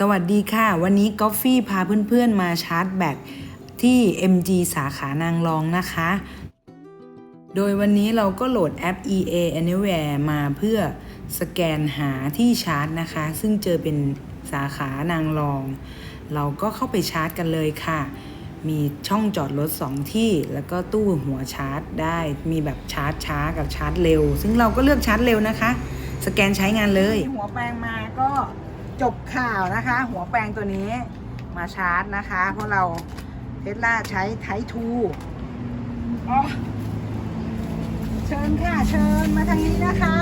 สวัสดีค่ะ วันนี้กอฟฟี่พาเพื่อนๆมาชาร์จแบตที่ MG สาขานางรองนะคะ โดยวันนี้เราก็โหลดแอป EA Anywhere มาเพื่อสแกนหาที่ชาร์จนะคะ ซึ่งเจอเป็นสาขานางรอง เราก็เข้าไปชาร์จกันเลยค่ะ มีช่องจอดรถ 2 ที่ แล้วก็ตู้หัวชาร์จได้ มีแบบชาร์จช้ากับชาร์จเร็ว ซึ่งเราก็เลือกชาร์จเร็วนะคะ สแกนใช้งานเลย หัวแปลงมาก็ จบข่าวนะคะ หัวแปลงตัวนี้มาชาร์จนะคะ เพราะเราเทสลาใช้ไททูเชิญค่ะ เชิญมาทางนี้นะคะ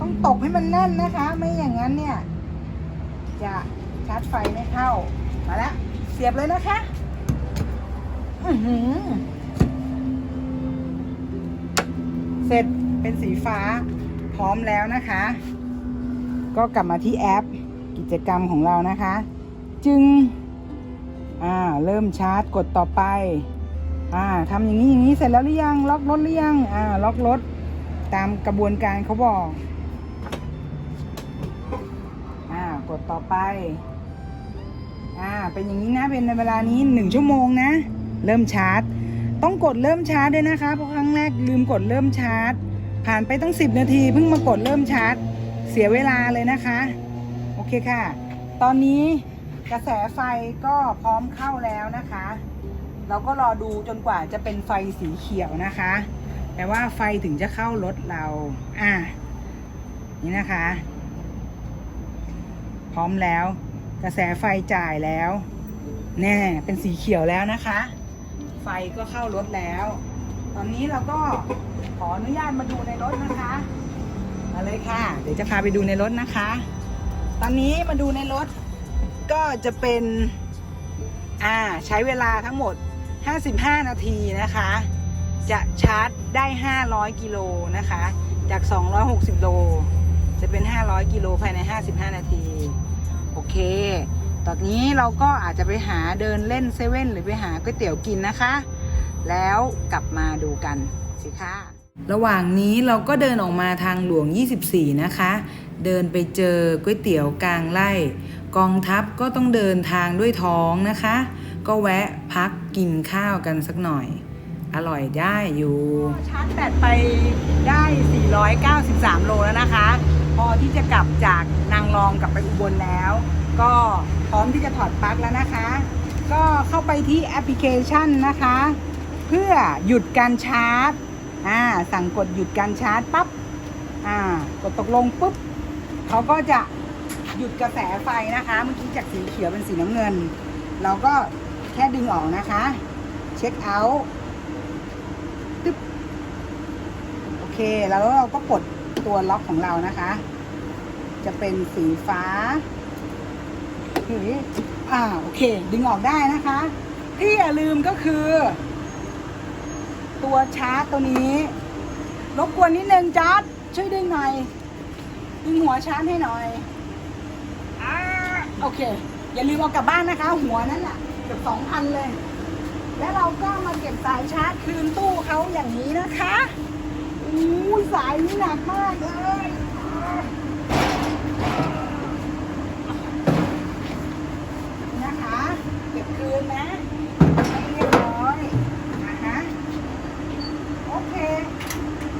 ต้องตบให้มันแน่นนะคะ ไม่อย่างนั้นเนี่ย จะชาร์จไฟไม่เข้า มาแล้ว เสียบเลยนะคะอือหือเสร็จเป็นสีฟ้า พร้อมแล้วนะคะ ก็กลับมาที่แอปกิจกรรมของเรานะคะ จึงอ่าเริ่มชาร์จกดต่อไปอ่าทำอย่างนี้อย่างนี้เสร็จแล้วหรือยังล็อกรถหรือยังอ่าล็อกรถตามกระบวนการเขาบอกอ่ากดต่อไปอ่าเป็นอย่างนี้นะเป็นในเวลานี้หนึ่งชั่วโมงนะ เริ่มชาร์จ ต้องกดเริ่มชาร์จด้วยนะคะเพราะครั้งแรกลืมกดเริ่มชาร์จ ผ่านไปตั้ง 10 นาทีเพิ่งมากดเริ่มชาร์จ เสียเวลาเลยนะคะ โอเคค่ะ ตอนนี้กระแสไฟก็พร้อมเข้าแล้วนะคะ เราก็รอดูจนกว่าจะเป็นไฟสีเขียวนะคะ แต่ว่าไฟถึงจะเข้ารถเรา อะ นี่นะคะ พร้อมแล้ว กระแสไฟจ่ายแล้ว แน่ เป็นสีเขียวแล้วนะคะ ไฟก็เข้ารถแล้ว ตอนนี้เราก็ขออนุญาตมาดูในรถนะคะ มาเลยค่ะ เดี๋ยวจะพาไปดูในรถนะคะ ตอนนี้มาดูในรถก็จะเป็นอ่าใช้เวลาทั้งหมด 55 นาทีนะคะ จะชาร์จได้ 500 กิโลนะคะ จาก 260 โล จะเป็น 500 กิโลภายใน 55 นาที โอเค ตอนนี้เราก็อาจจะไปหาเดินเล่นเซเว่นหรือไปหาก๋วยเตี๋ยวกินนะคะ แล้วกลับมาดูกันสิคะระหว่างนี้เราก็เดินออกมาทางหลวง 24 นะคะ เดินไปเจอก๋วยเตี๋ยวกลางไร่ กองทัพก็ต้องเดินทางด้วยท้องนะคะ ก็แวะพักกินข้าวกันสักหน่อย อร่อยได้อยู่ชาร์จแบตไปได้ 493 โลแล้วนะคะ พอที่จะกลับจากนางรองกลับไปอุบลแล้ว ก็พร้อมที่จะถอดปลั๊กแล้วนะคะ ก็เข้าไปที่แอปพลิเคชันนะคะ เพื่อหยุดการชาร์จอ่าสั่งกดหยุดการชาร์จปั๊บอ่ากดตกลงปุ๊บเขาก็จะหยุดกระแสไฟนะคะเมื่อกี้จากสีเขียวเป็นสีน้ำเงิน เราก็แค่ดึงออกนะคะ เช็คเอาท์ตึ๊บโอเคแล้วเราก็กดตัวล็อกของเรานะคะ จะเป็นสีฟ้าอ่าโอเค ดึงออกได้นะคะ ที่อย่าลืมก็คือ ตัวชาร์จตัวนี้รบกวนนิดนึงจอร์ดช่วยดึงหน่อยดึงหัวชาร์จให้หน่อยอโอเค อย่าลืมเอากลับบ้านนะคะ หัวนั้นอะเกือบสองพันเลย แล้วเราก็มาเก็บสายชาร์จคืนตู้เขาอย่างนี้นะคะอู้สายนี้หนักมากเลยนะคะ เก็บคืนนะให้เรียบร้อยนะคะ โอเค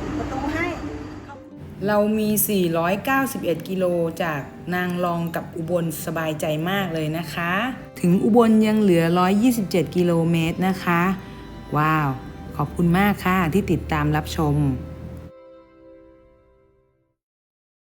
ปิดประตูให้ เรามี 491 กิโลจากนางรองกับอุบลสบายใจมากเลยนะคะ ถึงอุบลยังเหลือ 127 กิโลเมตรนะคะ ว้าว ขอบคุณมากค่ะที่ติดตามรับชม